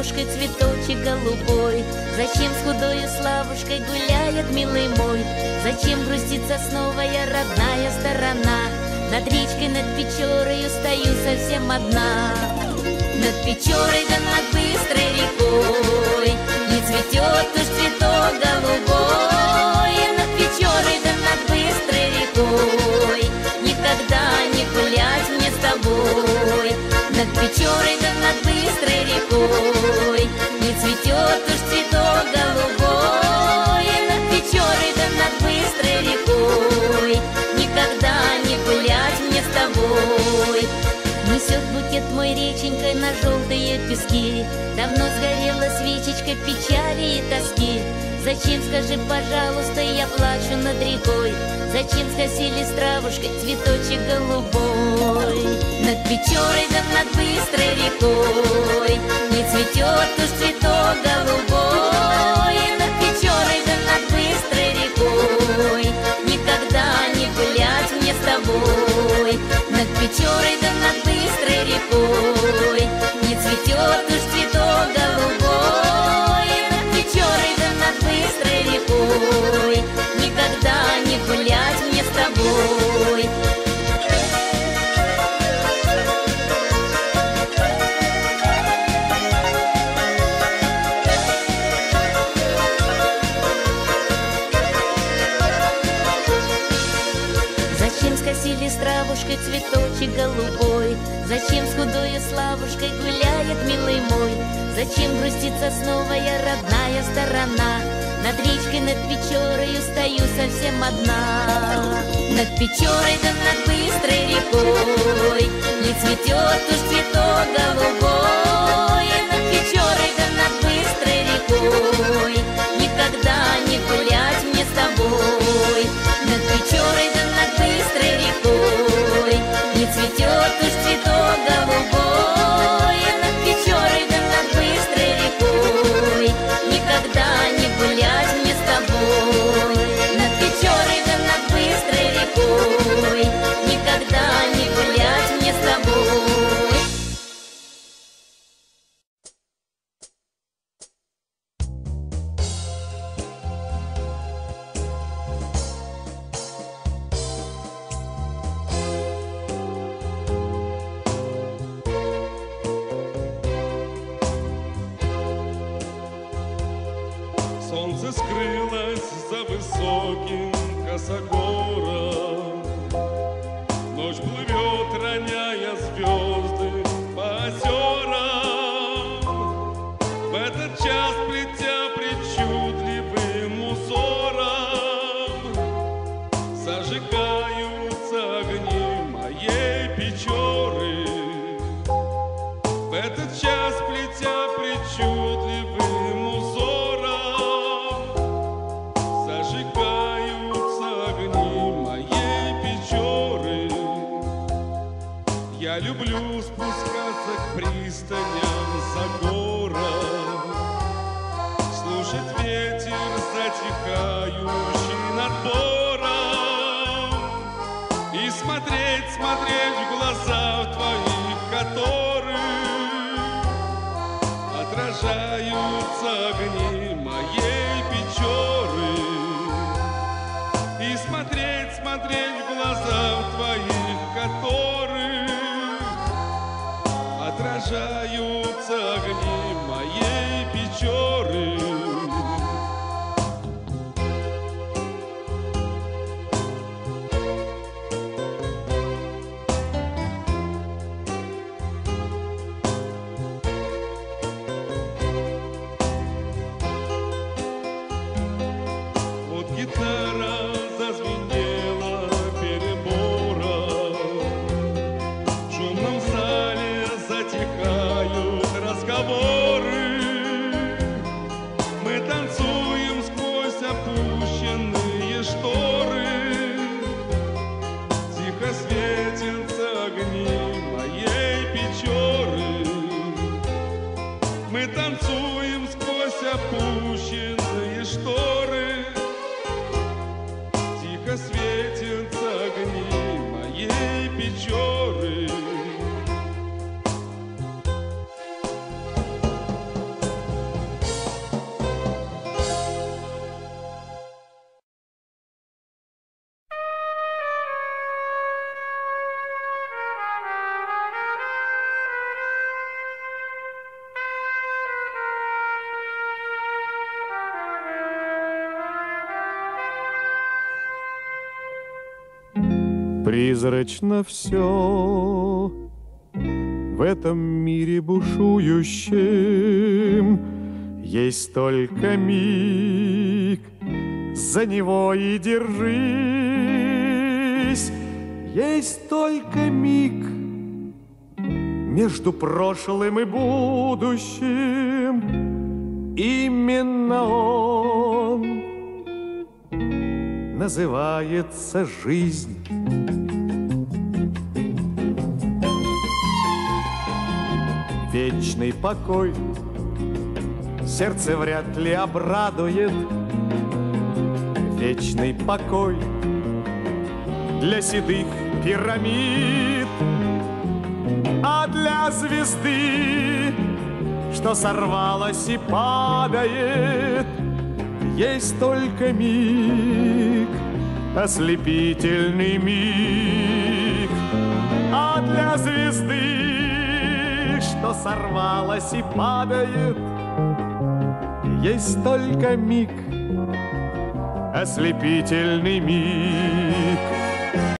травушкой цветочек голубой? Зачем с худою славушкой гуляет, милый мой? Зачем грустит сосновая родная сторона? Над речкой, над Печорою стою совсем одна. Над Печорой да над быстрой рекой Не цветет уж цветок голубой Над Печорой да над быстрой рекой Никогда не гулять мне с тобой Над Печорой да над быстрой рекой Букет мой реченькой на желтые пески. Давно сгорела свечечка печали и тоски. Зачем, скажи, пожалуйста, я плачу над рекой? Зачем скосили с травушкой цветочек голубой? Над Печорой да над быстрой рекой. Не цветет уж цветок голубой. Над Печорой да над быстрой рекой. Никогда не гулять мне с тобой. Над Печорой быстрой рекой Зачем с худою славушкой гуляет, милый мой? Зачем грустит сосновая родная сторона? Над речкой, над Печорою стою совсем одна. Над Печорой да над быстрой рекой Не цветет уж цветок Солнце скрылось за высоким косогором. Ночь плывет, роняя звезды Я люблю спускаться к пристаням за город, Слушать ветер, затихающий над бором, И смотреть, смотреть в глаза в твоих, которых Отражаются огни моей печоры. И смотреть, смотреть в глаза в твоих, Отражаются огни favor. Призрачно все в этом мире бушующем есть только миг, за него и держись. Есть только миг между прошлым и будущим. Именно он называется жизнь. Вечный покой сердце вряд ли обрадует. Вечный покой для седых пирамид, а для звезды, что сорвалась и падает, есть только миг, ослепительный миг, а для звезды, что сорвалась и падает, есть только миг, ослепительный миг.